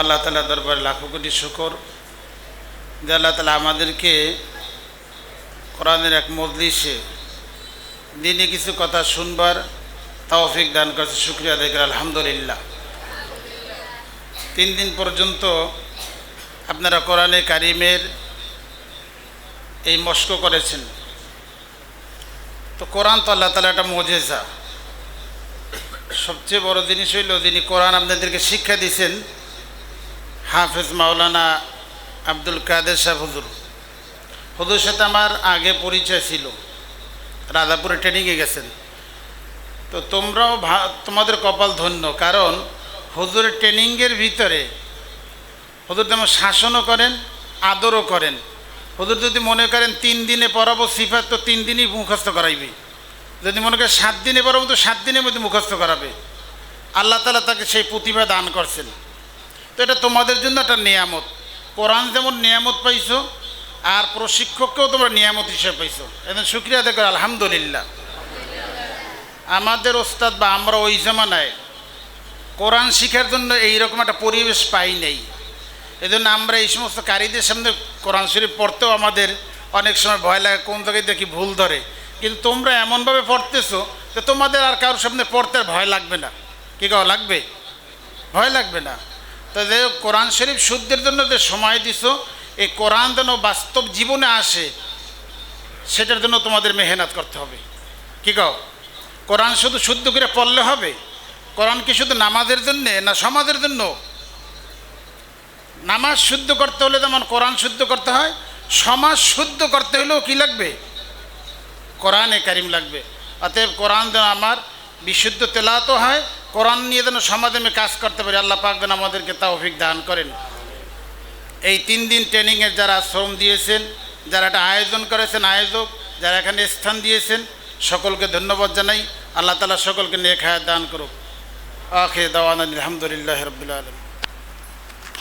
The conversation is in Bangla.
আল্লাহ তালা দরবারে লাখো কোটি শুকর। যে আল্লাহ তালা আমাদেরকে কোরআনের এক মজলিসে দিনে কিছু কথা শুনবার তাওফিক দান করছে, শুক্রিয়া দেখে আলহামদুলিল্লাহ। তিন দিন পর্যন্ত আপনারা কোরআনে কারিমের এই মস্ক করেছেন। তো কোরআন তো আল্লাহ তালা একটা মজেজা। সবচেয়ে বড় জিনিস হইল যিনি কোরআন আপনাদেরকে শিক্ষা দিয়েছেন হাফেজ মাওলানা আব্দুল কাদের সাহেব হুজুর। হুজুর সাথে আমার আগে পরিচয় ছিল। রাধাপুরে ট্রেনিংয়ে গেছেন। তো তোমরাও তোমাদের কপাল ধন্য, কারণ হুজুরের ট্রেনিংয়ের ভিতরে হুজুর তেমন শাসনও করেন, আদরও করেন। হুজুর যদি মনে করেন তিন দিনে পড়াবো সিফাত, তো তিন দিনই মুখস্থ করাইবে। যদি মনে করেন সাত দিনে পড়াবো, তো সাত দিনের মধ্যে মুখস্থ করাবে। আল্লাহ তালা তাকে সেই প্রতিভা দান করছেন। তো এটা তোমাদের জন্য একটা নিয়ামত। কোরআন যেমন নিয়ামত পাইছো, আর প্রশিক্ষককেও তোমরা নিয়ামত হিসেবে পাইছো। এখন শুক্রিয়া দেখো আলহামদুলিল্লাহ। আমাদের ওস্তাদ বা আমরা ওই জামানায় কোরআন শিখার জন্য এইরকম একটা পরিবেশ পাই নাই। এজন্য আমরা এই সমস্ত কারীদের সামনে কোরআন শরীফ পড়তেও আমাদের অনেক সময় ভয় লাগে, কোন জায়গায় দেখি ভুল ধরে। কিন্তু তোমরা এমনভাবে পড়তেছো যে তোমাদের আর কারোর সামনে পড়তে ভয় লাগবে না। কি কাউ লাগবে? ভয় লাগবে না। তো কোরআন শরীফ শুদ্ধের জন্য যে সময় দিছো, এই কোরআন যেন বাস্তব জীবনে আসে, সেটার জন্য তোমাদের মেহনত করতে হবে। কি কাও? কোরআন শুধু শুদ্ধ করে পড়লে হবে? কোরআন কি শুধু নামাজের জন্যে না সমাজের জন্য? নামাজ শুদ্ধ করতে হলে যেমন কোরআন শুদ্ধ করতে হয়, সমাজ শুদ্ধ করতে হলেও কি লাগবে? কোরআনে কারিম লাগবে। অতএব কোরআন যেন আমার বিশুদ্ধ তেলাতো হয়, কোরআন নিয়ে যেন সমাধানে কাজ করতে পারি, আল্লাহ পাক যেন আমাদেরকে অভিজ্ঞ দান করেন। এই তিন দিন ট্রেনিংয়ের যারা শ্রম দিয়েছেন, যারা এটা আয়োজন করেছেন, আয়োজক, যারা এখানে স্থান দিয়েছেন, সকলকে ধন্যবাদ জানাই। আল্লাহ তালা সকলকে নিয়ে খায়াত দান করুক। আখে দাওয়ান আলহামদুলিল্লাহ রবিল আলম